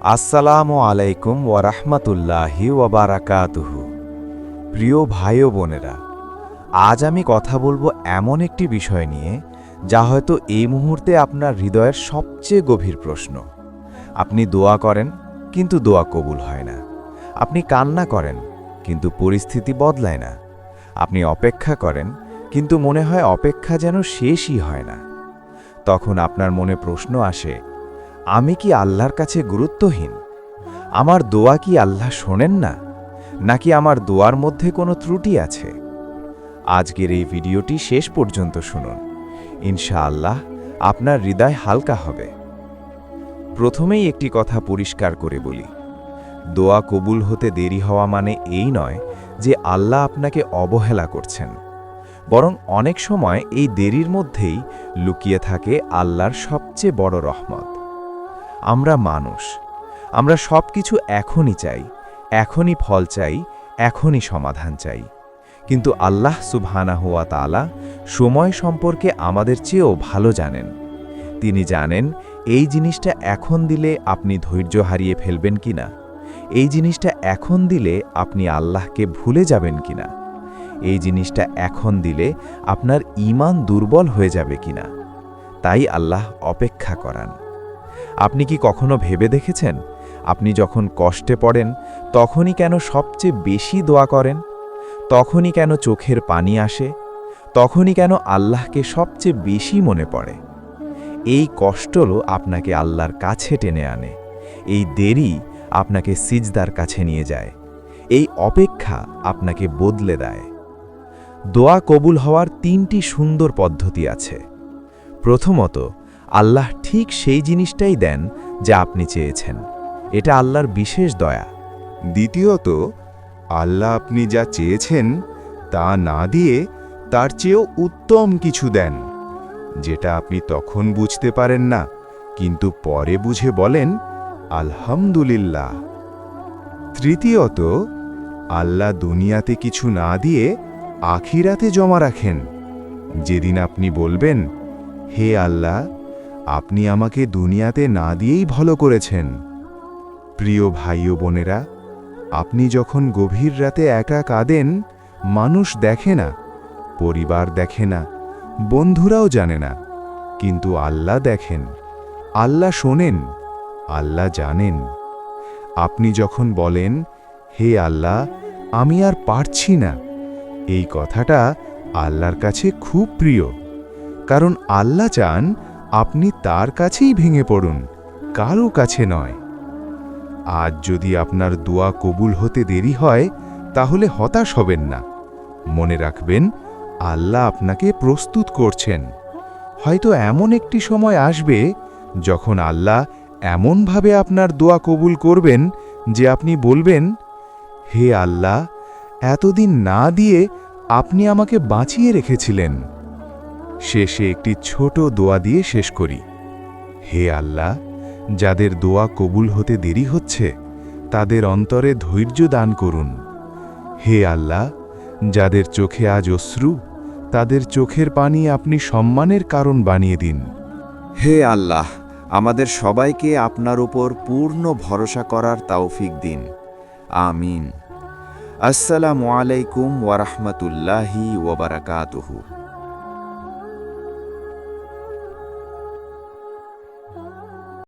আসসালামু আলাইকুম ওয়ারাহমাতুল্লাহি ওয়াবারাকাতুহু প্রিয় ভাই ও বোনেরা, আজ আমি কথা বলব এমন একটি বিষয় নিয়ে যা হয়তো এই মুহূর্তে আপনার হৃদয়ের সবচেয়ে গভীর প্রশ্ন। আপনি দোয়া করেন, কিন্তু দোয়া কবুল হয় না। আপনি কান্না করেন, কিন্তু পরিস্থিতি বদলায় না। আপনি অপেক্ষা করেন, কিন্তু মনে হয় অপেক্ষা যেন শেষই হয় না। তখন আপনার মনে প্রশ্ন আসে আমি কি আল্লাহর কাছে গুরুত্বহীন? আমার দোয়া কি আল্লাহ শোনেন না? নাকি আমার দোয়ার মধ্যে কোনো ত্রুটি আছে? আজকের এই ভিডিওটি শেষ পর্যন্ত শুনুন। ইনশাআল্লাহ আপনার হৃদয় হালকা হবে। প্রথমেই একটি কথা পরিষ্কার করে বলি। দোয়া কবুল হতে দেরি হওয়া মানে এই নয় যে আল্লাহ আপনাকে অবহেলা করছেন। বরং অনেক সময় এই দেরির মধ্যেই লুকিয়ে থাকে আল্লাহর সবচেয়ে বড় রহমত। আমরা মানুষ। আমরা সব কিছু এখনই চাই, এখনই ফল চাই, এখনই সমাধান চাই। কিন্তু আল্লাহ সুবহানা হুয়া তালা সময় সম্পর্কে আমাদের চেয়েও ভালো জানেন। তিনি জানেন, এই জিনিসটা এখন দিলে আপনি ধৈর্য হারিয়ে ফেলবেন কিনা? এই জিনিসটা এখন দিলে আপনি আল্লাহকে ভুলে যাবেন কিনা? এই জিনিসটা এখন দিলে আপনার ঈমান দুর্বল হয়ে যাবে কিনা? তাই আল্লাহ অপেক্ষা করান। আপনি কি কখনো ভেবে দেখেছেন? আপনি যখন কষ্টে পড়েন, তখনই কেন সবচেয়ে বেশি দোয়া করেন? তখনই কেন চোখের পানি আসে? তখনই কেন আল্লাহকে সবচেয়ে বেশি মনে পড়ে? এই কষ্টও আপনাকে আল্লাহর কাছে টেনে আনে। এই দেরি আপনাকে সিজদার কাছে নিয়ে যায়। এই অপেক্ষা আপনাকে বদলে দেয়। দোয়া কবুল হওয়ার তিনটি সুন্দর পদ্ধতি আছে। প্রথমত আল্লাহ ঠিক সেই জিনিসটাই দেন যা আপনি চেয়েছেন। এটা আল্লাহর বিশেষ দয়া। দ্বিতীয়ত, আল্লাহ আপনি যা চেয়েছেন তা না দিয়ে তার চেয়েও উত্তম কিছু দেন, যেটা আপনি তখন বুঝতে পারেন না, কিন্তু পরে বুঝে বলেন, আলহামদুলিল্লাহ। তৃতীয়ত, আল্লাহ দুনিয়াতে কিছু না দিয়ে আখিরাতে জমা রাখেন। যেদিন আপনি বলবেন, হে আল্লাহ আপনি আমাকে দুনিয়াতে না দিয়েই ভালো করেছেন। প্রিয় ভাই ও বোনেরা, আপনি যখন গভীর রাতে একা কাঁদেন, মানুষ দেখে না, পরিবার দেখে না, বন্ধুরাও জানে না, কিন্তু আল্লাহ দেখেন, আল্লাহ শোনেন, আল্লাহ জানেন। আপনি যখন বলেন, হে আল্লাহ, আমি আর পারছি না, এই কথাটা আল্লাহর কাছে খুব প্রিয়, কারণ আল্লাহ চান আপনি তার কাছেই ভেঙে পড়ুন, কারও কাছে নয়। আজ যদি আপনার দোয়া কবুল হতে দেরি হয়, তাহলে হতাশ হবেন না। মনে রাখবেন, আল্লাহ আপনাকে প্রস্তুত করছেন। হয়তো এমন একটি সময় আসবে, যখন আল্লাহ এমনভাবে আপনার দোয়া কবুল করবেন যে আপনি বলবেন, হে আল্লাহ, এতদিন না দিয়ে আপনি আমাকে বাঁচিয়ে রেখেছিলেন। শেষে একটি ছোট দোয়া দিয়ে শেষ করি। হে আল্লাহ, যাদের দোয়া কবুল হতে দেরি হচ্ছে, তাদের অন্তরে ধৈর্য দান করুন। হে আল্লাহ, যাদের চোখে আজ অশ্রু, তাদের চোখের পানি আপনি সম্মানের কারণ বানিয়ে দিন। হে আল্লাহ, আমাদের সবাইকে আপনার উপর পূর্ণ ভরসা করার তৌফিক দিন। আমিন। আসসালামু আলাইকুম ওয়ারহমতুল্লাহি ওবরাকাতুহু